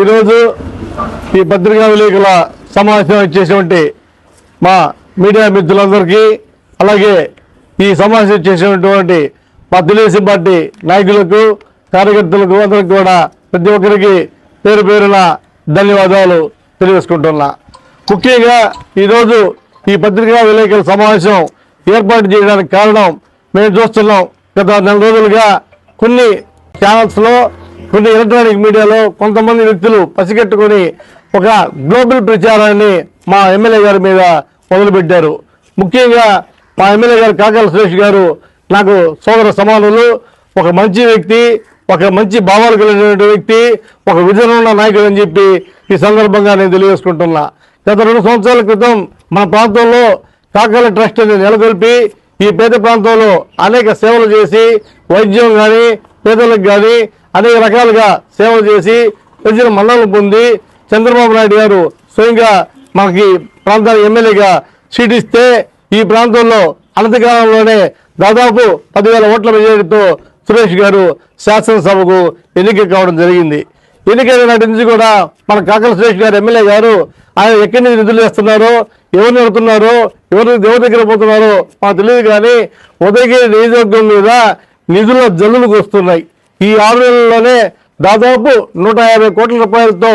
ఈరోజు ఈ పత్రికా విలేకరుల సమావేశం ఇచ్చేటువంటి మా మీడియా మిత్రులందరికీ అలాగే ఈ సమావేశం చేసినటువంటి మా తెలుగుదేశం పార్టీ నాయకులకు కార్యకర్తలకు అందరికి కూడా ప్రతి ఒక్కరికి పేరు పేరున ధన్యవాదాలు తెలియజేసుకుంటున్నా. ముఖ్యంగా ఈరోజు ఈ పత్రికా విలేకరుల సమావేశం ఏర్పాటు చేయడానికి కారణం మేము చూస్తున్నాం. గత నెల రోజులుగా కొన్ని ఛానల్స్లో కొన్ని ఎలక్ట్రానిక్ మీడియాలో కొంతమంది వ్యక్తులు పసిగట్టుకొని ఒక గ్లోబల్ ప్రచారాన్ని మా ఎమ్మెల్యే గారి మీద మొదలుపెట్టారు. ముఖ్యంగా మా ఎమ్మెల్యే గారు కాకాల సురేష్ గారు నాకు సోదర సమానులు ఒక మంచి వ్యక్తి ఒక మంచి భావాలు కలిగినటువంటి వ్యక్తి ఒక విజన్ ఉన్న నాయకుడు అని చెప్పి ఈ సందర్భంగా నేను తెలియజేసుకుంటున్నా. గత రెండు సంవత్సరాల క్రితం మన ప్రాంతంలో కాకాల ట్రస్ట్ అనేది నెలకొల్పి ఈ పేద ప్రాంతంలో అనేక సేవలు చేసి వైద్యం కానీ పేదలకు కానీ అనేక రకాలుగా సేవలు చేసి ప్రజల మన్నలు పొంది చంద్రబాబు నాయుడు గారు స్వయంగా మనకి ప్రాంతానికి ఎమ్మెల్యేగా సీటిస్తే ఈ ప్రాంతంలో అనంతకాలంలోనే దాదాపు పదివేల ఓట్ల మెజారిటీతో సురేష్ గారు శాసనసభకు ఎన్నిక కావడం జరిగింది. ఎన్నికైన నాటి నుంచి కూడా మన కాకల సురేష్ గారు ఎమ్మెల్యే గారు ఆయన ఎక్కడి నుంచి నిధులు చేస్తున్నారో ఎవరిని అడుగుతున్నారో ఎవరి ఎవరి దగ్గర పోతున్నారో మాకు తెలియదు కానీ ఉదయగిరి నియోజకవర్గం మీద నిధుల జల్లులకు వస్తున్నాయి. ఈ ఆరు నెలల్లోనే దాదాపు నూట యాభై కోట్ల రూపాయలతో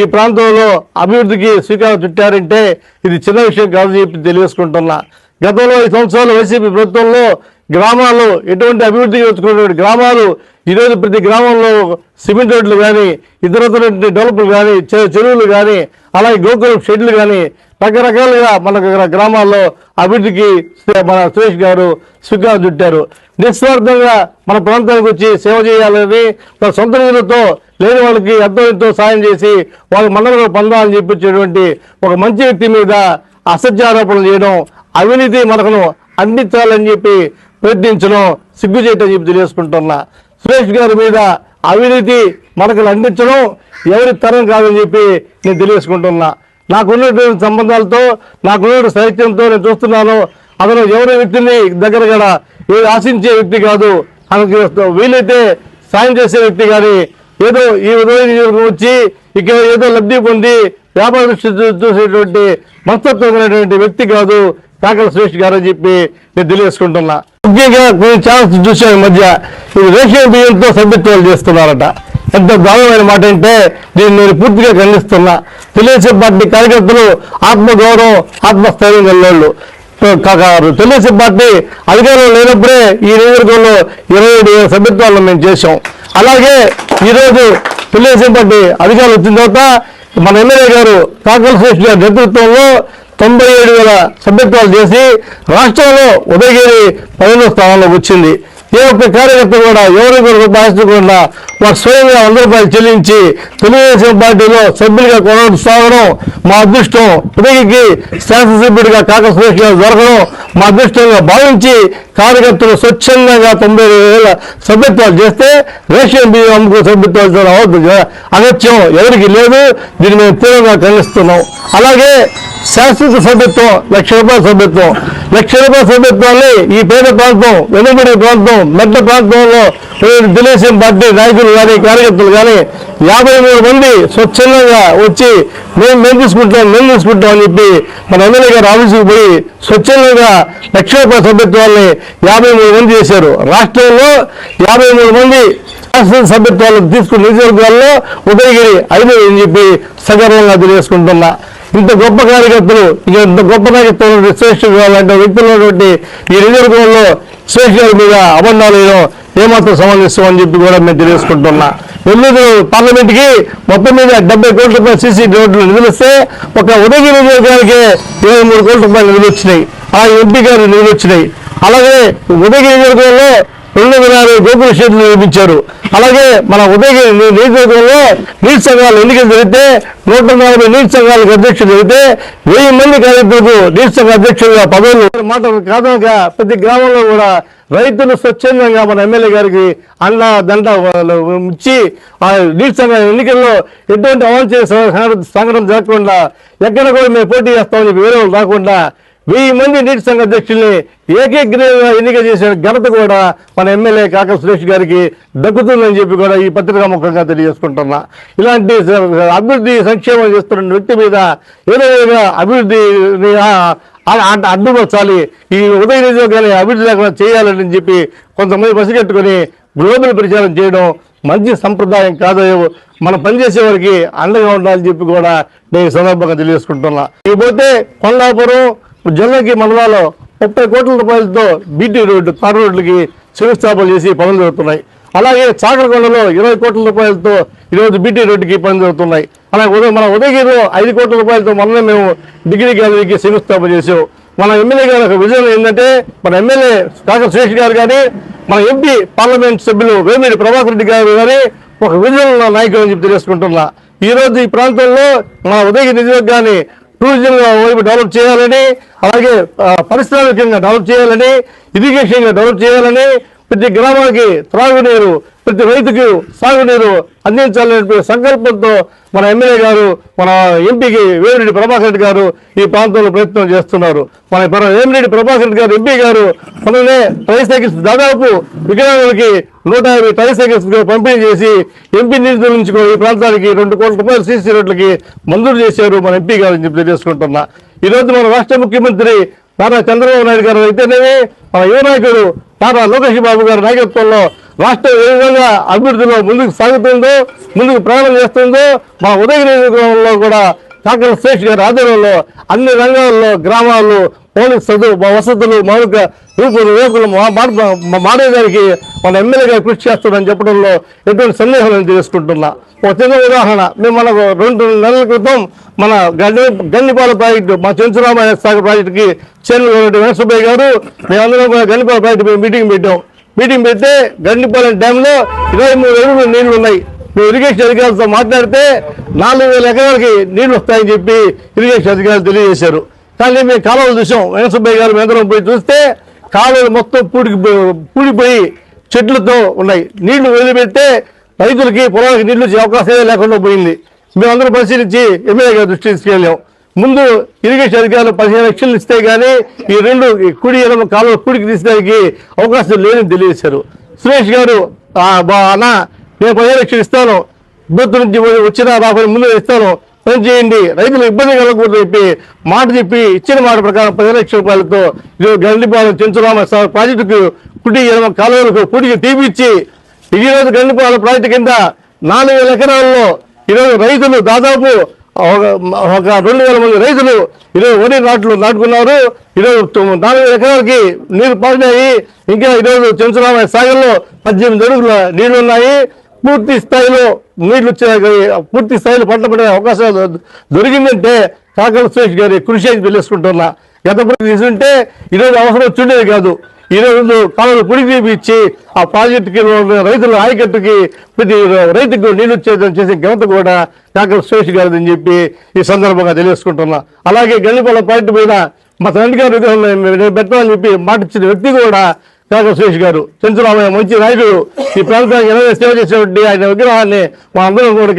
ఈ ప్రాంతంలో అభివృద్ధికి శ్రీకారం చుట్టారంటే ఇది చిన్న విషయం కాదని చెప్పి తెలియజేసుకుంటున్నా. గతంలో ఈ సంవత్సరాలు వైసీపీ ప్రభుత్వంలో గ్రామాలు ఎటువంటి అభివృద్ధికి వచ్చుకున్నటువంటి గ్రామాలు ఈరోజు ప్రతి గ్రామంలో సిమెంట్ రోడ్లు కానీ ఇతరతరటువంటి డెవలప్లు కానీ చెరువులు కానీ అలాగే గోకులం షెడ్లు కానీ రకరకాలుగా మన గ్రామాల్లో అభివృద్ధికి మన సురేష్ గారు శ్రీకారం చుట్టారు. నిస్వార్థంగా మన ప్రాంతానికి వచ్చి సేవ చేయాలని తన సొంత నిధులతో లేని వాళ్ళకి ఎంతో ఎంతో సాయం చేసి వాళ్ళ మండలంలో పొందాలని చెప్పించేటువంటి ఒక మంచి వ్యక్తి మీద అసత్యారోపణలు చేయడం అవినీతి మనకును అందించాలని చెప్పి ప్రయత్నించడం సిగ్గు చేయటం చెప్పి తెలియజేసుకుంటున్నా. సురేష్ గారి మీద అవినీతి మనకు అందించడం ఎవరి తరం కాదని చెప్పి నేను తెలియజేసుకుంటున్నా. నాకున్నటువంటి సంబంధాలతో నాకున్నటువంటి సాహిత్యంతో నేను చూస్తున్నాను. అతను ఎవరి వ్యక్తిని దగ్గర కూడా ఏది ఆశించే వ్యక్తి కాదు. తనకి వీలైతే సాయం చేసే వ్యక్తి కానీ ఏదో ఈ ఉదయం వచ్చి ఇక్కడ ఏదో లబ్ధి పొంది వ్యాపార దృష్టి చూసేటువంటి మనస్తత్వమైనటువంటి వ్యక్తి కాదు కాకల సురేష్ గారు అని చెప్పి నేను తెలియజేసుకుంటున్నా. ముఖ్యంగా కొన్ని ఛానల్స్ చూసాను ఈ మధ్య ఇది రేషన్ బియ్యంతో సభ్యత్వాలు చేస్తున్నారట. ఎంత దారుణమైన మాట అంటే దీన్ని నేను పూర్తిగా ఖండిస్తున్నా. తెలుగుదేశం పార్టీ కార్యకర్తలు ఆత్మగౌరవం ఆత్మస్థైర్యం కలిగినోళ్ళు తెలుగుదేశం పార్టీ అధికారంలో లేనప్పుడే ఈ నియోజకవర్గంలో ఇరవై ఏడు వేల సభ్యత్వాలను మేము చేశాం. అలాగే ఈరోజు తెలుగుదేశం పార్టీ అధికారులు వచ్చిన తర్వాత మన ఎమ్మెల్యే గారు కాకల సురేష్ గారి నేతృత్వంలో తొంభై ఏడు వేల సభ్యత్వాలు చేసి రాష్ట్రంలో ఉదయగిరి పదిహేనో స్థానంలోకి వచ్చింది. ఏ ఒక్క కార్యకర్త కూడా ఎవరి కూడా భావించకుండా వారు స్వయంగా వంద రూపాయలు చెల్లించి తెలుగుదేశం పార్టీలో సభ్యులుగా కొనసాగడం మా అదృష్టం. ఇప్పటికీ శాసనసభ్యుడిగా కాక సురేష్ గారు దొరకడం మా అదృష్టంగా భావించి కార్యకర్తలు స్వచ్ఛందంగా తొంభై వేల సభ్యత్వాలు చేస్తే రేషన్ బియ్యం అమ్ముకు సభ్యత్వాలు చేయడం అవుతుంది ఎవరికి లేదు. దీన్ని మేము తీవ్రంగా ఖండిస్తున్నాం. అలాగే శాశ్వత సభ్యత్వం లక్ష రూపాయల సభ్యత్వం. లక్ష రూపాయల సభ్యత్వాన్ని ఈ పేద ప్రాంతం వెనుబడి ప్రాంతం మెట్ట ప్రాంతంలో తెలుగుదేశం పార్టీ నాయకులు కానీ కార్యకర్తలు కానీ యాభై మూడు మంది స్వచ్ఛందంగా వచ్చి మేము మేము తీసుకుంటాం మేము తీసుకుంటాం అని చెప్పి మన ఎమ్మెల్యే గారు ఆఫీసుకు పోయి స్వచ్ఛందంగా లక్ష రూపాయల సభ్యత్వాన్ని యాభై మూడు మంది చేశారు. రాష్ట్రంలో యాభై మూడు మంది శాసన సభ్యత్వాలు తీసుకున్న నియోజకవర్గాల్లో ఉదయగిరి ఐదు అని చెప్పి సగర్వంగా తెలియజేసుకుంటున్నా. ఇంత గొప్ప కార్యకర్తలు ఇక ఇంత గొప్ప నాయకత్వం శ్రేష్ఠ అంటే వ్యక్తులు ఉన్నటువంటి ఈ నియోజకవర్గంలో శ్రేష్ఠ గారి మీద అబంధాలు ఏమాత్రం సమాధిస్తామని చెప్పి కూడా మేము తెలియజేసుకుంటున్నా. నెల్లూరు పార్లమెంట్కి మొత్తం మీద డెబ్బై కోట్ల రూపాయలు సీసీ రోడ్లు నిధులిస్తే ఒక ఉదయగిరి నియోజకవర్గానికి ఇరవై మూడు కోట్ల రూపాయలు నిధులు వచ్చినాయి ఆ ఎంపీ గారు నిధులు వచ్చినాయి అలాగే ఉదయగిరి నియోజకవర్గంలో రెండు వందల యాభై గోకుల షెడ్లు నిర్మించారు. అలాగే మన ఉదయగిరి నియోజకవర్గంలో నీటి సంఘాలు ఎన్నికలు జరిగితే నూట నలభై నీటి సంఘాలకు అధ్యక్షులు జరిగితే వెయ్యి మంది కార్యకర్తలకు నీటి సంఘ అధ్యక్షులుగా పదవులు. మాట కాదనగా ప్రతి గ్రామంలో కూడా రైతులు స్వచ్ఛందంగా మన ఎమ్మెల్యే గారికి అన్న దండ ఇచ్చి ఆ నీటి సంఘ ఎన్నికల్లో ఎటువంటి అవాంఛ సంఘటన సంఘటన జరగకుండా ఎక్కడ కూడా మేము పోటీ చేస్తామని చెప్పి వేరే వాళ్ళు రాకుండా వెయ్యి మంది నీటి సంఘ అధ్యక్షుల్ని ఏకగ్రీవంగా ఎన్నిక చేసిన ఘనత కూడా మన ఎమ్మెల్యే కాకల సురేష్ గారికి దక్కుతుందని చెప్పి కూడా ఈ పత్రికా ముఖంగా తెలియజేసుకుంటున్నా. ఇలాంటి అభివృద్ధి సంక్షేమం చేస్తున్న వ్యక్తి మీద ఏదో విధంగా అభివృద్ధిని అడ్డుపరచాలి. ఈ ఉదయ నియోజకవర్గాన్ని అభివృద్ధి లేకుండా చేయాలని చెప్పి కొంతమంది పసిగట్టుకొని గ్లోబల్ ప్రచారం చేయడం మంచి సంప్రదాయం కాదు. మనం పనిచేసే వారికి అండగా ఉండాలని చెప్పి కూడా నేను సందర్భంగా తెలియజేసుకుంటున్నా. ఇకపోతే కొండాపురం జిల్లాకి మండలాల్లో ముప్పై కోట్ల రూపాయలతో బీటీ రోడ్డు తార్ రోడ్లకి శివస్థాపన చేసి పనులు జరుగుతున్నాయి. అలాగే చాకరకొండలో ఇరవై కోట్ల రూపాయలతో ఈరోజు బీటీ రోడ్డుకి పని జరుగుతున్నాయి. అలాగే ఉదయం మన ఉదయగిరిలో ఐదు కోట్ల రూపాయలతో మొన్న మేము డిగ్రీ గ్యాలరీకి శంకుస్థాపన చేసాం మన ఎమ్మెల్యే గారి ఒక విజయం ఏంటంటే మన ఎమ్మెల్యే డాక్టర్ సురేష్ గారు కానీ మన ఎంపీ పార్లమెంట్ సభ్యులు వేమిరెడ్డి ప్రభాకర్ రెడ్డి గారు కానీ ఒక విజయం ఉన్న నాయకులు అని చెప్పి తెలుసుకుంటున్నా. ఈరోజు ఈ ప్రాంతంలో మన ఉదయగిరి నియోజకవర్గాన్ని టూరిజం వైపు డెవలప్ చేయాలని అలాగే ఆ, పారిశ్రామికంగా డెవలప్ చేయాలని ఇరిగేషన్గా డెవలప్ చేయాలని ప్రతి గ్రామానికి త్రాగునీరు ప్రతి రైతుకు సాగునీరు అందించాలనే సంకల్పంతో మన ఎమ్మెల్యే గారు మన ఎంపీకి వేమిరెడ్డి ప్రభాకర్ రెడ్డి గారు ఈ ప్రాంతంలో ప్రయత్నం చేస్తున్నారు. మన వేమిరెడ్డి ప్రభాకర్ రెడ్డి గారు ఎంపీ గారు మననే ట్రైసైకిల్స్ దాదాపు వికలాంగులకి నూట యాభై ట్రైసైకిల్స్ పంపిణీ చేసి ఎంపీ నిధుల నుంచి ఈ ప్రాంతానికి రెండు కోట్ల రూపాయలు సీసీ రోడ్లకి మంజూరు చేశారు మన ఎంపీ గారు అని చెప్పి తెలియజేసుకుంటున్నా. ఈ రోజు మన రాష్ట్ర ముఖ్యమంత్రి నారా చంద్రబాబు నాయుడు గారు అయితేనేమి మన యువ నాయకుడు నారా లోకేష్ బాబు గారి నాయకత్వంలో రాష్ట్రం ఏ విధంగా అభివృద్ధిలో ముందుకు సాగుతుందో ముందుకు ప్రయాణం చేస్తుందో మా ఉదయగిరి నియోజకవర్గంలో కూడా డాక్టర్ శ్రేష్ గారి ఆధ్వర్యంలో అన్ని రంగాల్లో గ్రామాలు మౌలిక చదువు వసతులు మౌలిక రూపులు రేపులు మా- మార్పు- మా- మన ఎమ్మెల్యే కృషి చేస్తాడని చెప్పడంలో ఎటువంటి సందేహం నేను తెలుసుకుంటున్నా. ఒక చిన్న ఉదాహరణ మేము మనకు రెండు నెలల క్రితం మన గండి గన్నిపాల ప్రాజెక్టు మా చెంచురామాయ సాగర్ ప్రాజెక్టుకి చైర్మన్ వెంకటసుబ్బయ్య గారు మేమందరం కూడా గన్నిపాల ప్రాజెక్టు మేము మీటింగ్ పెట్టాం. మీటింగ్ పెడితే గండిపాలెం డ్యాంలో ఇరవై మూడు ఎకరాలు నీళ్ళు ఉన్నాయి మేము ఇరిగేషన్ అధికారులతో మాట్లాడితే నాలుగు వేల ఎకరాలకి నీళ్ళు వస్తాయని చెప్పి ఇరిగేషన్ అధికారులు తెలియజేశారు. కానీ మేము కాలువలు చూసాం. వెంకటసుబ్బయ్య గారు మేందరం పోయి చూస్తే కాలువలు మొత్తం పూడికి పూడిపోయి చెట్లతో ఉన్నాయి. నీళ్ళు వదిలిపెడితే రైతులకి పొలాలకు నీళ్ళు వచ్చే అవకాశమే లేకుండా పోయింది. మేమందరం పరిశీలించి ఎమ్మెల్యే గారి దృష్టి తీసుకెళ్ళాం. ముందు ఇరిగేషన్ అధికారులు పదిహేను లక్షలు ఇస్తే కానీ ఈ రెండు ఈ కుడి ఎడమ కాలువ కుడికి తీసేదానికి అవకాశం లేదని తెలియజేశారు. సురేష్ గారు "ఆ, అన్న నేను పదిహేను లక్షలు ఇస్తాను. బూత్ నుంచి వచ్చిన రాబోయే ముందు ఇస్తాను. పని చేయండి రైతులు ఇబ్బంది కలగకూడదు చెప్పి మాట చెప్పి ఇచ్చిన మాట ప్రకారం పదిహేను లక్షల రూపాయలతో ఈరోజు గండిపాలెం చెంచురామ సార్ ప్రాజెక్టుకు కుడి ఎడమ కాలువలకు కుడికి తీపిచ్చి ఈరోజు రోజు గండిపాలెం ప్రాజెక్టు కింద నాలుగు వేల ఎకరాల్లో ఈరోజు రైతులు దాదాపు ఒక ఒక రెండు వేల మంది రైతులు ఇరవై వరి నాట్లు నాటుకున్నారు. ఇరవై నాలుగు వేల ఎకరాలకి నీరు పారినాయి. ఇంకా ఈరోజు చెంచురామయ్య సాగర్లో పద్దెనిమిది అడుగుల నీళ్ళు ఉన్నాయి పూర్తి స్థాయిలో నీళ్ళు వచ్చే పూర్తి స్థాయిలో పంట పడే అవకాశాలు దొరికిందంటే కాకల సురేష్ గారి కృషి అని తెలుసుకుంటున్నా గత తీసుకుంటే తీసుంటే ఈరోజు అవసరం వచ్చిండేది కాదు. ఈ రోజు కాలువలు పుడి ఆ ప్రాజెక్టుకి రైతుల ఆయకట్టుకి ప్రతి రైతుకు నీళ్ళు చేసే ఘనత కూడా డాక్టర్ సురేష్ గారిది అని చెప్పి ఈ సందర్భంగా తెలియజేసుకుంటున్నా. అలాగే గల్లిపల్ల పాయింట్ మీద మా తండ్రి గారు నేను పెట్టాలని చెప్పి మాట ఇచ్చిన వ్యక్తి కూడా డాక్టర్ సురేష్ గారు. చంద్రరామయ్య మంచి నాయకుడు. ఈ ప్రాంతానికి ఎలా సేవ చేసేటువంటి ఆయన విగ్రహాన్ని మా అందరం కూడా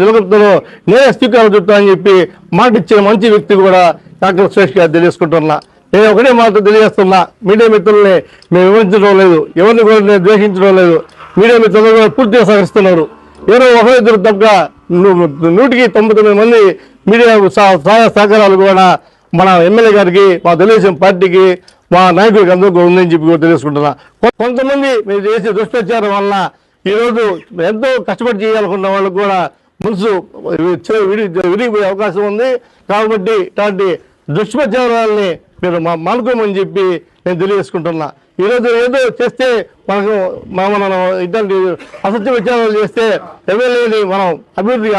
నిలబెడతాను నేనే స్పీకర్ చుట్టా అని చెప్పి మాట ఇచ్చిన మంచి వ్యక్తి కూడా డాక్టర్ సురేష్ గారు తెలియజేసుకుంటున్నా. నేను ఒకటే మాట తెలియజేస్తున్నా మీడియా మిత్రుల్ని మేము వివరించడం లేదు ఎవరిని కూడా నేను ద్వేషించడం లేదు. మీడియా మిత్రులు కూడా పూర్తిగా సహకరిస్తున్నారు. ఎవరో ఒకరిద్దరు తప్ప నూటికి తొంభై తొమ్మిది మంది మీడియా సహాయ సహకారాలు కూడా మన ఎమ్మెల్యే గారికి మా తెలుగుదేశం పార్టీకి మా నాయకుడికి అందరికీ ఉందని చెప్పి కూడా తెలుసుకుంటున్నా కొంతమంది మీరు చేసే దుష్ప్రచారం వల్ల ఈరోజు ఎంతో కష్టపడి చేయాలనుకున్న వాళ్ళకు కూడా మనసు విడి- విడిగిపోయే అవకాశం ఉంది. కాబట్టి ఇలాంటి దుష్ప్రచారాలని మీరు మా మానుకోమని చెప్పి నేను తెలియజేసుకుంటున్నా. ఈరోజు ఏదో చేస్తే మనకు మనం ఇట్లాంటి అసత్య విచారాలు చేస్తే ఎమ్మెల్యేని మనం అభివృద్ధి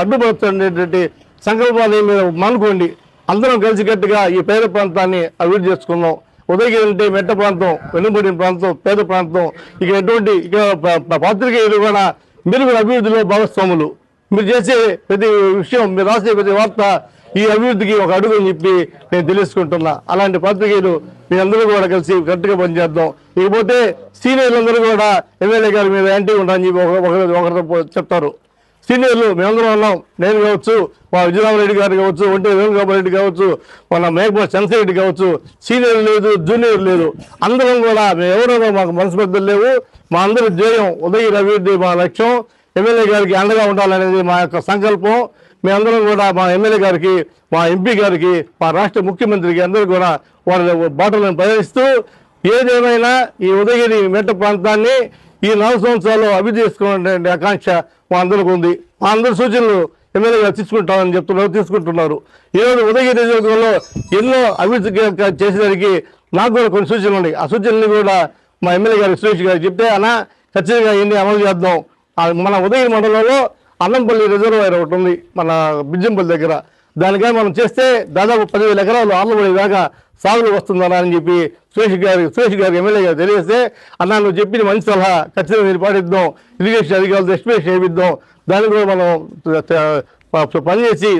అడ్డుపరుస్తున్నటువంటి సంకల్పాన్ని మీరు మానుకోండి. అందరం కలిసికట్టుగా ఈ పేద ప్రాంతాన్ని అభివృద్ధి చేసుకుందాం ఉదయగిరి అంటే మెట్ట ప్రాంతం వెనుబడిన ప్రాంతం పేద ప్రాంతం. ఇక ఎటువంటి ఇక పాత్రికేయులు కూడా మీరు అభివృద్ధిలో భాగస్వాములు. మీరు చేసే ప్రతి విషయం మీరు రాసే ప్రతి వార్త ఈ అభివృద్ధికి ఒక అడుగు అని చెప్పి నేను తెలుసుకుంటున్నా. అలాంటి పత్రికలు మీ అందరూ కూడా కలిసి గట్టిగా పనిచేద్దాం. ఇకపోతే సీనియర్లు అందరూ కూడా ఎమ్మెల్యే గారి మీద యాంటీ ఉంటారని చెప్పి ఒకరు ఒకరితో చెప్తారు. సీనియర్లు మేమందరం ఉన్నాం. నేను కావచ్చు మా విజయరామరెడ్డి గారు కావచ్చు ఒంటి వేణుగోపాలరెడ్డి కావచ్చు మన మేకపాటి చంద్రశేఖరెడ్డి కావచ్చు సీనియర్ లేదు జూనియర్ లేదు. అందరం కూడా మేము ఎవరో మాకు మనసు లేవు. మా అందరి ధ్యేయం ఉదయ అభివృద్ధి మా లక్ష్యం. ఎమ్మెల్యే గారికి అండగా ఉండాలనేది మా యొక్క సంకల్పం. మేమందరం కూడా మా ఎమ్మెల్యే గారికి మా ఎంపీ గారికి మా రాష్ట్ర ముఖ్యమంత్రికి అందరూ కూడా వాళ్ళ బాటలను ప్రదర్శిస్తూ ఏదేమైనా ఈ ఉదయగిరి మెట్ట ప్రాంతాన్ని ఈ నాలుగు సంవత్సరాలు అభివృద్ధి చేసుకోవాలనే ఆకాంక్ష మా అందరికి ఉంది. మా అందరి సూచనలు ఎమ్మెల్యే గారు తీసుకుంటామని చెప్తున్నారు తీసుకుంటున్నారు. ఈరోజు ఉదయగిరి నియోజకవర్గంలో ఎన్నో అభివృద్ధి చేసేసరికి చేసేదానికి నాకు కూడా కొన్ని సూచనలు ఉన్నాయి. ఆ సూచనలు కూడా మా ఎమ్మెల్యే గారు సురేష్ గారు చెప్తే అన్న ఖచ్చితంగా ఎన్ని అమలు చేద్దాం. మన ఉదయగిరి మండలంలో అన్నంపల్లి రిజర్వాయర్ ఒకటి ఉంది మన బిజ్జంపల్లి దగ్గర. దానికై మనం చేస్తే దాదాపు పదివేల ఎకరాలు ఆర్లబడి దాకా సాగులు వస్తుందన్నా అని చెప్పి సురేష్ గారి సురేష్ గారి ఎమ్మెల్యే గారు తెలియజేస్తే అన్న నువ్వు చెప్పిన మంచి సలహా ఖచ్చితంగా మీరు పాటిద్దాం ఇరిగేషన్ అధికారులతో ఎస్టిమేషన్ చేయిద్దాం దాన్ని కూడా మనం పనిచేసి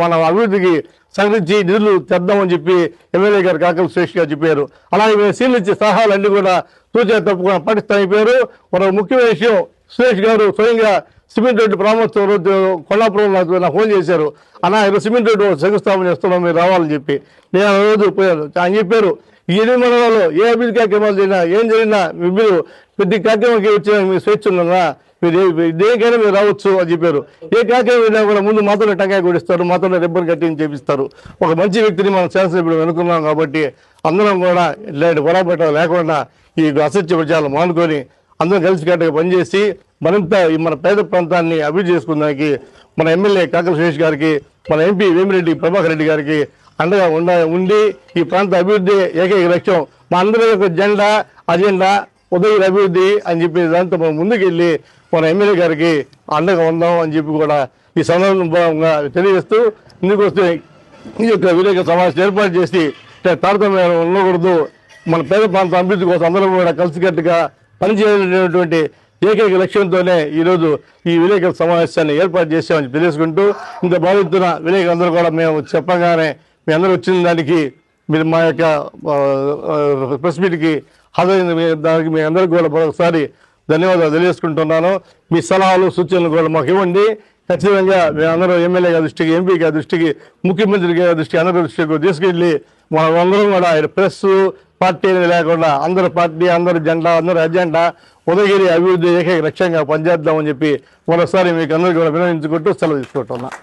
మన అభివృద్ధికి సంగ్రహించి నిధులు తెద్దామని చెప్పి ఎమ్మెల్యే గారు కాకలు సురేష్ గారు చెప్పారు. అలాగే మేము సీన్లు ఇచ్చే సలహాలన్నీ కూడా సూచన తప్పకుండా పాటిస్తామని చెప్పారు. మరో ముఖ్యమైన విషయం సురేష్ గారు స్వయంగా సిమెంట్ రోడ్డు ప్రామోత్సవం రోజు కొల్లాపురం నాకు నాకు ఫోన్ చేశారు. అన్న ఈరోజు సిమెంట్ రోడ్డు శంకుస్థాపన చేస్తున్నాం మీరు రావాలని చెప్పి. నేను ఆ రోజు పోయాను. ఆయన చెప్పారు ఎన్ని ఎనిమిది ఏ అభివృద్ధి కార్యక్రమాలు జరిగినా ఏం జరిగినా మీరు ప్రతి కార్యక్రమానికి వచ్చిన మీ స్వేచ్ఛ ఉందన్నా మీరు దేనికైనా మీరు రావచ్చు అని చెప్పారు. ఏ కార్యక్రమం వెళ్ళినా కూడా ముందు మాతోనే టంకాయ కొడిస్తారు మాతోనే రిబ్బన్ కట్టింగ్ చేపిస్తారు. ఒక మంచి వ్యక్తిని మనం శాసనసభ్యుడు అనుకున్నాం కాబట్టి అందరం కూడా ఇలాంటి పొరపాటు లేకుండా ఈ అసత్య ప్రచారాలు మానుకొని అందరం కలిసికట్టుగా పనిచేసి మరింత ఈ మన పేద ప్రాంతాన్ని అభివృద్ధి చేసుకున్నానికి మన ఎమ్మెల్యే కాకల సురేష్ గారికి మన ఎంపీ వేమిరెడ్డి ప్రభాకర్ రెడ్డి గారికి అండగా ఉండ ఉండి ఈ ప్రాంత అభివృద్ధి ఏకైక లక్ష్యం మా అందరి యొక్క జెండా అజెండా ఉదయం అభివృద్ధి అని చెప్పి దాంతో మనం ముందుకెళ్ళి మన ఎమ్మెల్యే గారికి అండగా ఉందాం అని చెప్పి కూడా ఈ సందర్భంగా తెలియజేస్తూ ఇందుకు వస్తే ఈ యొక్క విలేక సమావేశం ఏర్పాటు చేసి తారతమ్యం ఉండకూడదు. మన పేద ప్రాంత అభివృద్ధి కోసం అందరం కూడా కలిసికట్టుగా పనిచేయటువంటి ఏకైక లక్ష్యంతోనే ఈరోజు ఈ విలేకరుల సమావేశాన్ని ఏర్పాటు చేశామని తెలుసుకుంటూ ఇంత భావిస్తున్న విలేకరులందరూ కూడా మేము చెప్పగానే మీ అందరూ వచ్చిన దానికి మీరు మా యొక్క ప్రెస్ మీట్కి హాజరైన దానికి మీ అందరికీ కూడా మరొకసారి ధన్యవాదాలు తెలియజేసుకుంటున్నాను. మీ సలహాలు సూచనలు కూడా మాకు ఇవ్వండి. ఖచ్చితంగా మేమందరం ఎమ్మెల్యే గారి దృష్టికి ఎంపీ గారి దృష్టికి ముఖ్యమంత్రి గారి దృష్టికి అందరి దృష్టికి తీసుకెళ్ళి మనం అందరం కూడా ఆయన ప్రెస్ పార్టీ అనేది లేకుండా అందరి పార్టీ అందరి జెండా అందరి అజెండా ఉదయగిరి అభివృద్ధి ఏకైక లక్ష్యంగా పనిచేద్దామని చెప్పి మరోసారి మీకు అందరికీ కూడా వినియోగించుకుంటూ సెలవు తీసుకుంటున్నాను